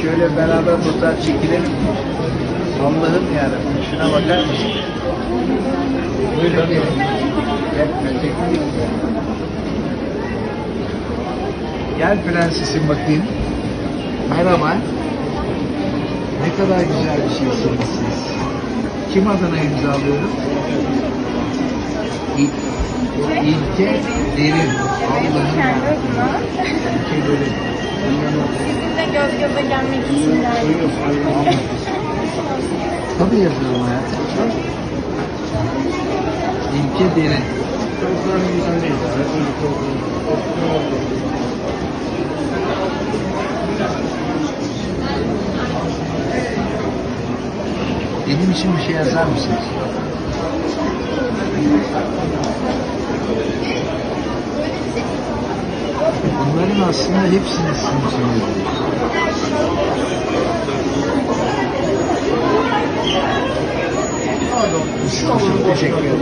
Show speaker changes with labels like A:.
A: Şöyle beraber fotoğraf çekilelim. Allah'ım yarabbim. Şuna bakar mısın? Buyurun. Gel, prensesim bakayım. Merhaba. Ne kadar güzel bir şeysiniz siz. Kim adına imzalıyorum? İl, İlke Derin. Allah'ım. İlke Derin.
B: Göz göze gelmek için geldim.
A: Tabii yazıyorum hayatım. İlke Derin. Benim için bir şey yazar mısınız? Bunların aslında hepsini sizin yazıyoruz. Çok teşekkür ederim.